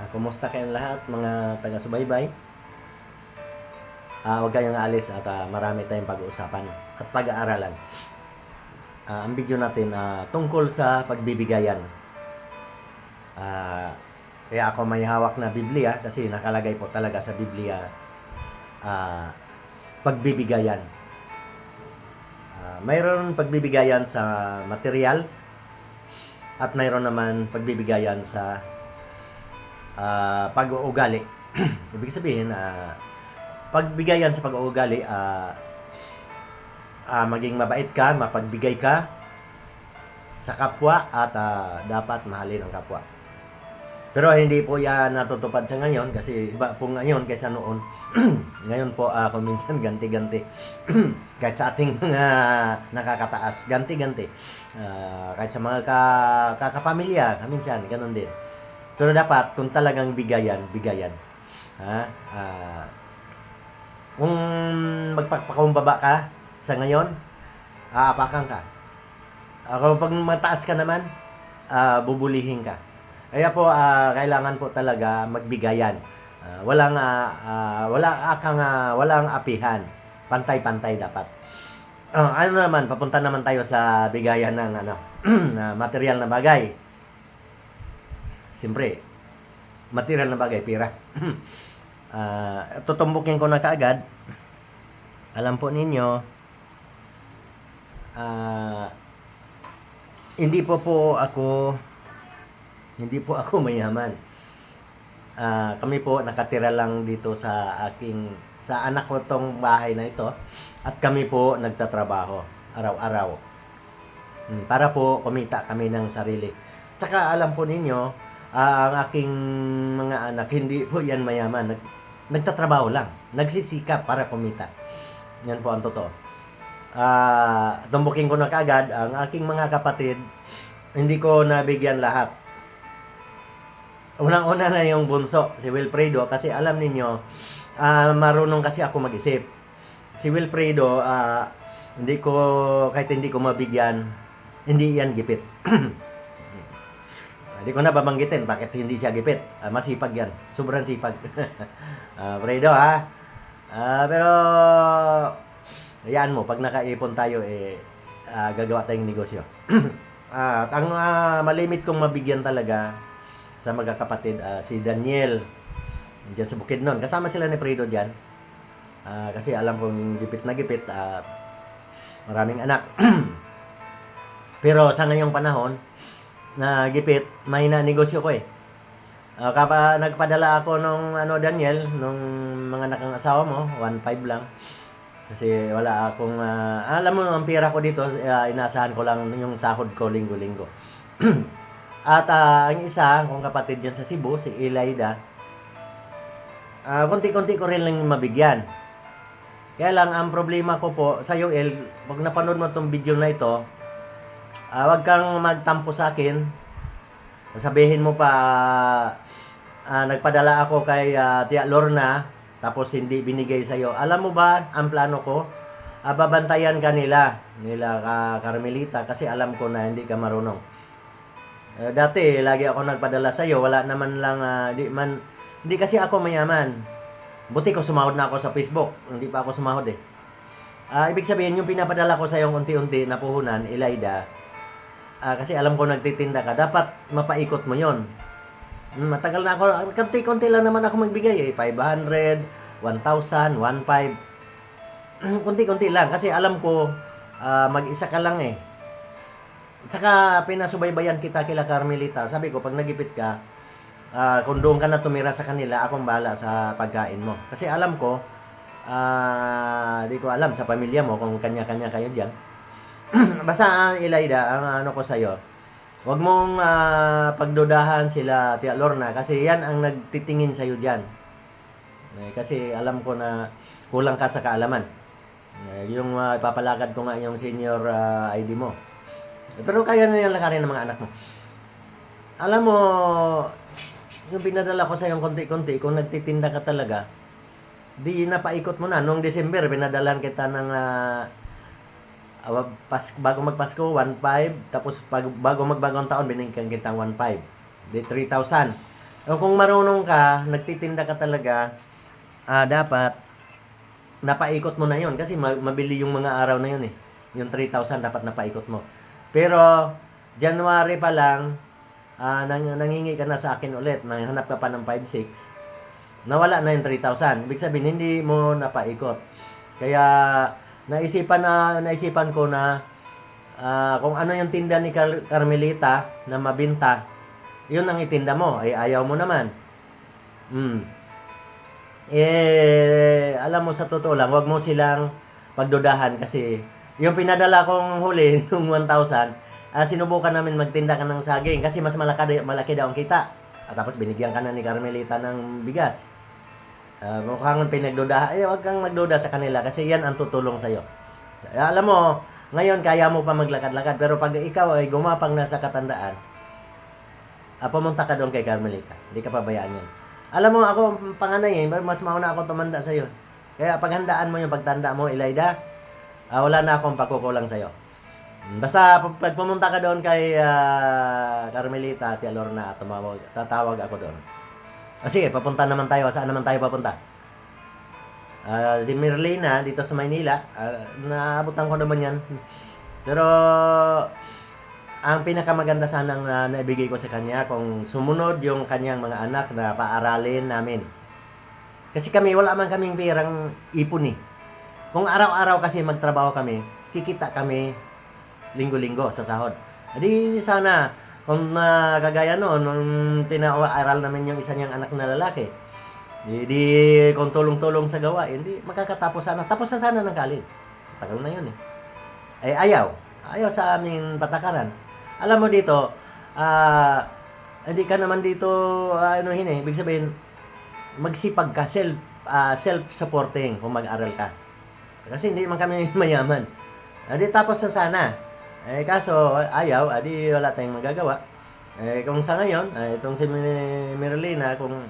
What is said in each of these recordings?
Ah, kumusta kayong lahat mga taga-subaybay? Ah, huwag kayong alis at ah, marami tayong pag-uusapan at pag-aaralan. Ah, ang video natin ah, tungkol sa pagbibigayan. Ah, kaya ako may hawak na Biblia kasi nakalagay po talaga sa Biblia ah, pagbibigayan. Ah, mayroon pagbibigayan sa material at mayroon naman pagbibigayan sa ah, pag-uugali. Ibig sabihin, ah, pagbigayan sa pag-uugali, ah, ah, maging mabait ka, mapagbigay ka sa kapwa at ah, dapat mahalin ang kapwa. Pero hindi po yan natutupad sa ngayon kasi iba po ngayon kaysa noon. ngayon po ako minsan ganti-ganti. kahit sa ating mga nakakataas, ganti-ganti. Ah, kahit sa mga ka, kakapamilya, minsan ganun din. Pero dapat kung talagang bigayan, bigayan. Ha? Ah, kung magpagpakumbaba ka sa ngayon, aapakan ka. Ako pag mataas ka naman, ah, bubulihin ka. Kaya po ah, kailangan po talaga magbigayan. Ah, walang ah, ah, wala akang ah, walang apihan. Pantay-pantay dapat. Ah, ano naman, papunta naman tayo sa bigayan ng ano, na material na bagay. Siyempre, material na bagay, pira. Ah, tutumbukin ko na kaagad. Alam po ninyo, ah, hindi po po ako hindi po ako mayaman. Ah, kami po nakatira lang dito sa aking sa anak ko tong bahay na ito at kami po nagtatrabaho araw-araw. Hmm, para po kumita kami ng sarili. Tsaka alam po ninyo, ah, ang aking mga anak hindi po yan mayaman. Nag, nagtatrabaho lang, nagsisikap para kumita. Yan po ang totoo. Ah, tumbukin ko na kaagad ang aking mga kapatid, hindi ko nabigyan lahat. Unang-una na yung bunso, si Wilfredo, kasi alam ninyo, ah, marunong kasi ako mag-isip. Si Wilfredo, ah, hindi ko, kahit hindi ko mabigyan, hindi yan gipit. Hindi ko na babanggitin bakit hindi siya gipit. Ah, masipag yan. Sobrang sipag. Ah, Fredo ha. Ah, pero Hayaan mo, pag nakaipon tayo, eh, ah, gagawa tayong negosyo. At ang ah, malimit kong mabigyan talaga sa magkakapatid, ah, si Daniel, dyan sa Bukidnon. Kasama sila ni Fredo dyan. Ah, kasi alam kong gipit na gipit, ah, maraming anak. Pero sa ngayong panahon, na gipit, may na negosyo ko eh. Ah, kapa nagpadala ako nung ano Daniel, nung mga nakang asawa mo, 1.5 lang. Kasi wala akong ah, alam mo ang pera ko dito, ah, inaasahan ko lang yung sahod ko linggo-linggo. At ah, ang isa, kong kapatid diyan sa Cebu, si Elida, ah, konti-konti ko rin lang mabigyan. Kaya lang, ang problema ko po, sa El, pag napanood mo tong video na ito, ah, wag kang magtampo sa akin. Sabihin mo pa, ah, nagpadala ako kay ah, Tia Lorna, tapos hindi binigay sa iyo. Alam mo ba, ang plano ko, ah, babantayan ka nila, nila ka Carmelita, kasi alam ko na hindi ka marunong. Eh, dati, lagi ako nagpadala sa iyo, wala naman lang, ah, di man, hindi kasi ako mayaman. Buti ko sumahod na ako sa Facebook, hindi pa ako sumahod eh. Ah, ibig sabihin, yung pinapadala ko sa iyo unti-unti na puhunan, Elida, ah, kasi alam ko nagtitinda ka, dapat mapaikot mo yon. Hmm, matagal na ako, konti-konti lang naman ako magbigay eh, 500, 1,000, 1,500. Hmm, Konti-konti lang, kasi alam ko, ah, mag-isa ka lang eh. Tsaka pinasubaybayan kita kila Carmelita. Sabi ko, pag nagipit ka, ah, kung doon ka na tumira sa kanila, akong bahala sa pagkain mo. Kasi alam ko, ah, di ko alam sa pamilya mo kung kanya-kanya kayo dyan. Basta, Elida, ang ano ko sa'yo, Huwag mong ah, pagdudahan sila Tia Lorna kasi yan ang nagtitingin sa'yo dyan. Eh, kasi alam ko na kulang ka sa kaalaman. Eh, yung ah, ipapalakad ko nga yung senior ah, ID mo. Eh, pero kaya na yung lakarin ng mga anak mo. Alam mo, yung pinadala ko sa yung konti-konti, kung nagtitinda ka talaga, di napaikot mo na. Noong December, pinadalan kita ng Ah, pas, bago magpasko, 1.5. Tapos pag, bago magbagong taon, binigyan kitang 1.5. Di 3,000. O kung marunong ka, nagtitinda ka talaga, ah, dapat napaikot mo na yon kasi ma- mabili yung mga araw na yun eh. Yung 3,000 dapat napaikot mo. Pero January pa lang, ah, nang, nangingi ka na sa akin ulit, nanghanap ka pa ng 5,600, nawala na yung 3,000. Ibig sabihin, hindi mo napaikot. Kaya, naisipan na, naisipan ko na, ah, kung ano yung tinda ni Car- Carmelita na mabinta, yun ang itinda mo. Ay, ayaw mo naman. Hmm. Eh, alam mo sa totoo lang, wag mo silang pagdudahan kasi yung pinadala kong huli nung 1,000, ah, sinubukan namin magtinda ka ng saging kasi mas malaki, malaki daw ang kita. At tapos binigyan ka na ni Carmelita ng bigas. Ah, mukhang pinagduda, eh wag kang magduda sa kanila kasi yan ang tutulong sa'yo. Eh, alam mo, ngayon kaya mo pa maglakad-lakad pero pag ikaw ay gumapang na sa katandaan, ah, pumunta ka doon kay Carmelita. Hindi ka pabayaan yan. Alam mo, ako ang panganay eh, mas mauna ako tumanda sa'yo. Kaya paghandaan mo yung pagtanda mo, Ilayda, ah, wala na akong pakukulang sa'yo. Basta pag pumunta ka doon kay ah, Carmelita, Tia Lorna, tumawag, tatawag ako doon. Ah, sige, papunta naman tayo. Saan naman tayo papunta? Ah, si Merlina dito sa Maynila, ah, naabutan ko naman yan. Pero ang pinakamaganda sanang na naibigay ko sa kanya kung sumunod yung kanyang mga anak na paaralin namin. Kasi kami, wala man kaming pirang ipon eh. Kung araw-araw kasi magtrabaho kami, kikita kami linggo-linggo sa sahod. Adi sana, kung uh, kagaya noon, nung pinaaral namin yung isa niyang anak na lalaki, di, di kung tulong-tulong sa gawa, hindi makakatapos sana. Tapos na sana ng college. Tagal na yun eh. Eh, ayaw. Ayaw sa aming patakaran. Alam mo dito, ah, hindi ka naman dito, ah, ano hin eh, ibig sabihin, magsipag ka, self, ah, self-supporting kung mag-aral ka. Kasi hindi man kami mayaman. Adi tapos na sana. Eh kaso ayaw, adi wala tayong magagawa. Eh kung sa ngayon, eh, itong si Merlina kung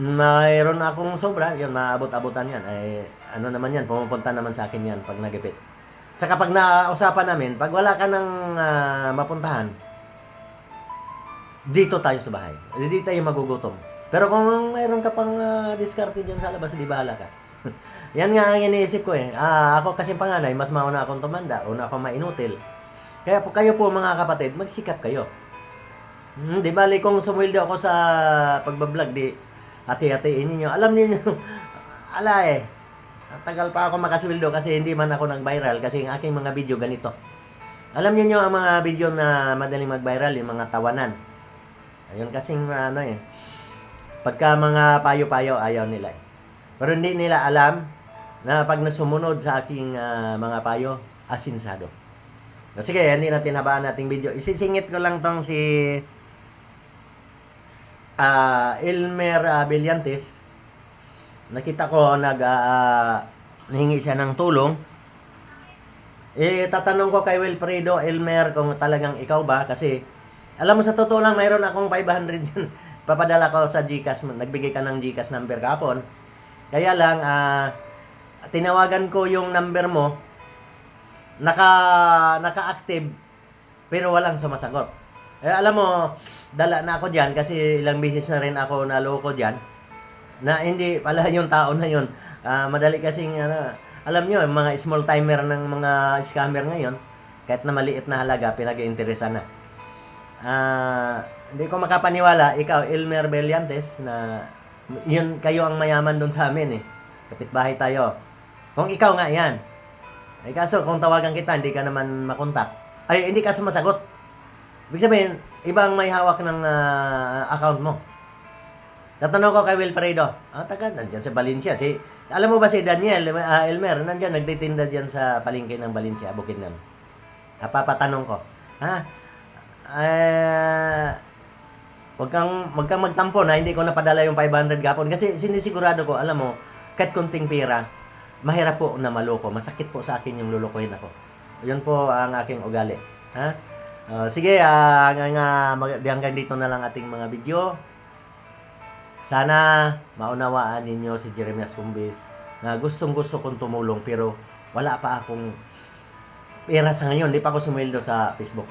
mayroon akong sobra, yun maabot-abutan yan. Eh ano naman yan, pumupunta naman sa akin yan pag nagipit. Saka pag nausapan namin, pag wala ka ng ah, mapuntahan, dito tayo sa bahay. Dito tayo magugutom. Pero kung mayroon ka pang ah, diskarte dyan sa labas, di bahala ka. Yan nga ang iniisip ko eh. Ah, ako kasi panganay, mas mauna akong tumanda, una akong mainutil. Kaya po kayo po mga kapatid, magsikap kayo. Hmm, di bali kung sumweldo ako sa pagbablog, di hati-hatiin ninyo. Alam niyo ala eh. Tagal pa ako makasweldo kasi hindi man ako nag-viral kasi ang aking mga video ganito. Alam niyo ang mga video na madaling mag-viral, yung mga tawanan. Ayun kasing ano eh. Pagka mga payo-payo, ayaw nila eh. Pero hindi nila alam na pag nasumunod sa aking ah, mga payo, asinsado. So, sige, hindi natin habaan nating video. Isisingit ko lang tong si ah Elmer ah, Villantes. Nakita ko nag ah, nahingi siya ng tulong. Eh, tatanong ko kay Wilfredo Elmer kung talagang ikaw ba kasi alam mo sa totoo lang mayroon akong 500 dyan. Papadala ko sa GCash, nagbigay ka ng GCash number kapon. Kaya lang, ah, tinawagan ko yung number mo, naka, naka-active, pero walang sumasagot. Eh, alam mo, dala na ako dyan kasi ilang beses na rin ako naloko dyan, na hindi pala yung tao na yun. Ah, madali kasing, ano, alam nyo, mga small timer ng mga scammer ngayon, kahit na maliit na halaga, pinag-iinteresan na. Ah, hindi ko makapaniwala, ikaw, Elmer Bellantes, na yun, kayo ang mayaman doon sa amin eh. Kapitbahay tayo. Kung ikaw nga yan. Eh kaso, kung tawagan kita, hindi ka naman makontak. Ay, hindi ka sumasagot. Ibig sabihin, ibang may hawak ng ah, account mo. Tatanong ko kay Wilfredo, ah, taga, nandyan sa Valencia. Si, alam mo ba si Daniel, ah, Elmer, nandyan, nagtitinda dyan sa palengke ng Valencia, Bukidnon. Napapatanong ko, ha? Ah, Huwag kang, wag kang magtampo na hindi ko napadala yung 500 gapon. Kasi sinisigurado ko, alam mo, kahit kunting pera, mahirap po na maloko. Masakit po sa akin yung lulukohin ako. Yun po ang aking ugali. Ha? Ah, sige, ah, hanggang, mag- hanggang dito na lang ating mga video. Sana maunawaan ninyo si Jeremias Cumbis na gustong gusto kong tumulong pero wala pa akong pera sa ngayon. Hindi pa ako sumweldo sa Facebook.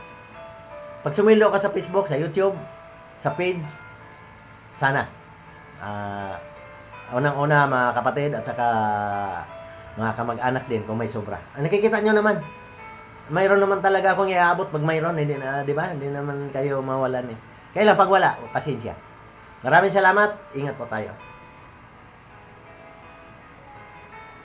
Pag sumweldo ka sa Facebook, sa YouTube, sa page, sana. Ah, unang-una mga kapatid at saka mga kamag-anak din kung may sobra. Ah, nakikita nyo naman, mayroon naman talaga akong iaabot pag mayroon, hindi na, di ba? Hindi naman kayo mawalan eh. Kailan pag wala, pasensya. Maraming salamat, ingat po tayo.